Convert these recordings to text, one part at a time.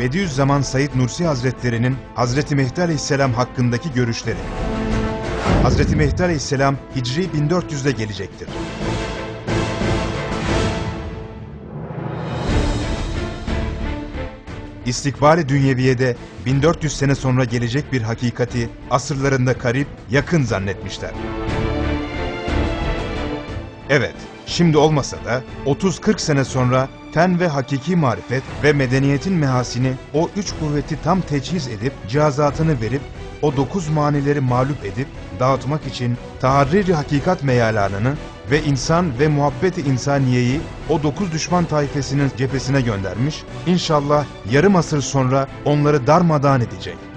Bediüzzaman Said Nursi Hazretleri'nin Hazreti Mehdi Aleyhisselam hakkındaki görüşleri. Hazreti Mehdi Aleyhisselam Hicri 1400'de gelecektir. İstikbali dünyeviyede 1400 sene sonra gelecek bir hakikati asırlarında karip, yakın zannetmişler. Evet, şimdi olmasa da 30-40 sene sonra ten ve hakiki marifet ve medeniyetin mehasini o üç kuvveti tam teçhiz edip cihazatını verip o dokuz manileri mağlup edip dağıtmak için taharrir hakikat meyalanını ve insan ve muhabbeti insaniyeyi o dokuz düşman taifesinin cephesine göndermiş, İnşallah yarım asır sonra onları darmadağın edecek.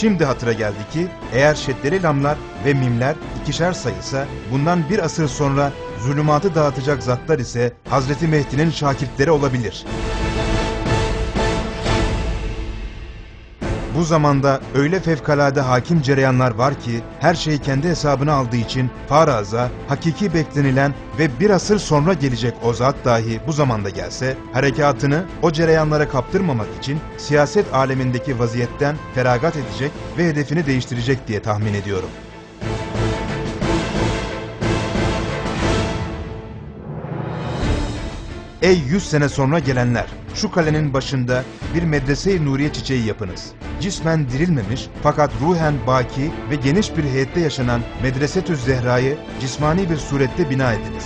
Şimdi hatıra geldi ki eğer şeddeli lamlar ve mimler ikişer sayısa bundan bir asır sonra zulümatı dağıtacak zatlar ise Hazreti Mehdi'nin şakirtleri olabilir. Bu zamanda öyle fevkalade hakim cereyanlar var ki her şeyi kendi hesabına aldığı için faraza, hakiki beklenilen ve bir asır sonra gelecek o zat dahi bu zamanda gelse harekatını o cereyanlara kaptırmamak için siyaset alemindeki vaziyetten feragat edecek ve hedefini değiştirecek diye tahmin ediyorum. Ey yüz sene sonra gelenler! Şu kalenin başında bir medrese-i nuriye çiçeği yapınız. Cismen dirilmemiş fakat ruhen baki ve geniş bir heyette yaşanan Medresetü Zehra'yı cismani bir surette bina ediniz.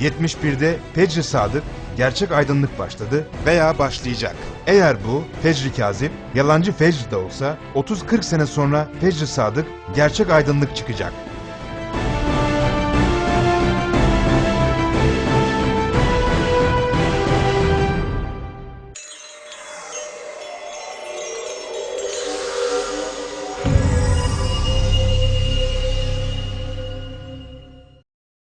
71'de Fecr-i Sadık, gerçek aydınlık başladı veya başlayacak. Eğer bu Fecr-i Kazip, yalancı Fecr de olsa 30-40 sene sonra Fecr-i Sadık, gerçek aydınlık çıkacak.